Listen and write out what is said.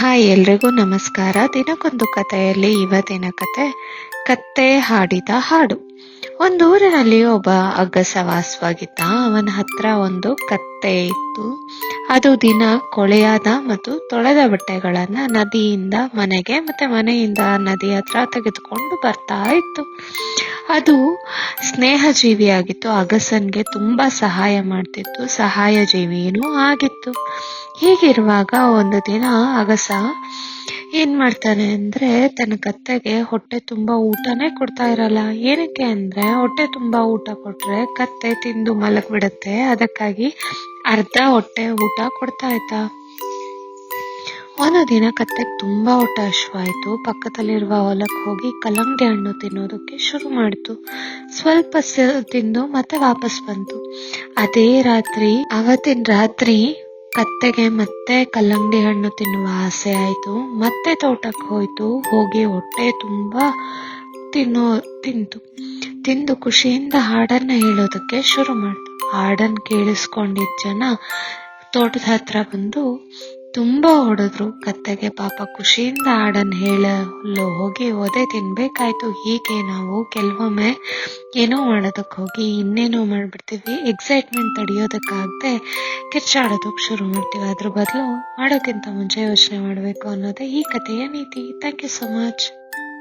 Hi ಎಲ್ರಿಗೂ ನಮಸ್ಕಾರ. ದಿನಕ್ಕೊಂದು ಕಥೆಯಲ್ಲಿ ಇವತ್ತಿನ ಕತೆ ಕತ್ತೆ ಹಾಡಿದ ಹಾಡು. ಒಂದು ಊರಿನಲ್ಲಿ ಒಬ್ಬ ಅಗ್ಗಸ ವಾಸವಾಗಿದ್ದ ಅವನ ಹತ್ರ ಒಂದು ಕತ್ತೆ ಇತ್ತು. ಅದು ದಿನ ಕೊಳೆಯಾದ ಮತ್ತು ತೊಳೆದ ಬಟ್ಟೆಗಳನ್ನ ನದಿಯಿಂದ ಮನೆಗೆ ಮತ್ತೆ ಮನೆಯಿಂದ ನದಿ ಹತ್ರ ತೆಗೆದುಕೊಂಡು ಬರ್ತಾ ಇತ್ತು. ಅದು ಸ್ನೇಹ ಜೀವಿಯಾಗಿತ್ತು ಅಗಸನ್ಗೆ ತುಂಬಾ ಸಹಾಯ ಮಾಡ್ತಿತ್ತು. ಸಹಾಯ ಜೀವಿಯೂ ಆಗಿತ್ತು. ಹೀಗಿರುವಾಗ ಒಂದು ದಿನ ಅಗಸ ಏನ್ ಮಾಡ್ತಾನೆ ಅಂದ್ರೆ ತನ್ನ ಕತ್ತೆಗೆ ಹೊಟ್ಟೆ ತುಂಬಾ ಊಟನೇ ಕೊಡ್ತಾ ಇರಲ್ಲ. ಏನಕ್ಕೆ ಅಂದ್ರೆ ಹೊಟ್ಟೆ ತುಂಬಾ ಊಟ ಕೊಟ್ರೆ ಕತ್ತೆ ತಿಂದು ಮಲಗ್ಬಿಡತ್ತೆ. ಅದಕ್ಕಾಗಿ ಅರ್ಧ ಹೊಟ್ಟೆ ಊಟ ಕೊಡ್ತಾ ಇದ್ದ. ಒಂದು ದಿನ ಕತ್ತೆಗೆ ತುಂಬಾ ಊಟ ಹಶ್ವಾಯ್ತು. ಪಕ್ಕದಲ್ಲಿರುವ ಹೊಲಕ್ಕೆ ಹೋಗಿ ಕಲ್ಲಂಗಡಿ ಹಣ್ಣು ತಿನ್ನೋದಕ್ಕೆ ಶುರು ಮಾಡಿತು. ಸ್ವಲ್ಪ ತಿಂದು ಮತ್ತೆ ವಾಪಸ್ ಬಂತು. ಅದೇ ರಾತ್ರಿ, ಅವತ್ತಿನ ರಾತ್ರಿ ಕತ್ತೆಗೆ ಮತ್ತೆ ಕಲ್ಲಂಗಡಿ ಹಣ್ಣು ತಿನ್ನುವ ಆಸೆ ಆಯಿತು. ಮತ್ತೆ ತೋಟಕ್ಕೆ ಹೋಯ್ತು. ಹೋಗಿ ಹೊಟ್ಟೆ ತುಂಬಾ ತಿನ್ನೋ, ತಿಂತು. ತಿಂದು ಖುಷಿಯಿಂದ ಹಾಡನ್ನು ಹೇಳೋದಕ್ಕೆ ಶುರು ಮಾಡ್ತು. ಹಾಡನ್ನು ಕೇಳಿಸ್ಕೊಂಡಿದ್ದ ಜನ ತೋಟದ ಹತ್ರ ಬಂದು ತುಂಬಾ ಹೊಡೆದ್ರು. ಕತ್ತೆಗೆ ಪಾಪ ಖುಷಿಯಿಂದ ಹಾಡನ್ನು ಹೇಳಲು ಹೋಗಿ ಒದೆ ತಿನ್ಬೇಕಾಯ್ತು. ಹೀಗೆ ನಾವು ಕೆಲವೊಮ್ಮೆ ಏನೋ ಮಾಡೋದಕ್ಕೆ ಹೋಗಿ, ಇನ್ನೇನೋ ಮಾಡ್ಬಿಡ್ತೀವಿ. ಎಕ್ಸೈಟ್ಮೆಂಟ್ ತಡೆಯೋದಕ್ಕಾಗದೆ ಕಿರ್ಚಾಡೋದಕ್ಕೆ ಶುರು ಮಾಡ್ತೀವಿ. ಅದ್ರ ಬದಲು ಮಾಡೋಕ್ಕಿಂತ ಮುಂಚೆ ಯೋಚನೆ ಮಾಡಬೇಕು ಅನ್ನೋದೇ ಈ ಕಥೆಯ ನೀತಿ. Thank you so much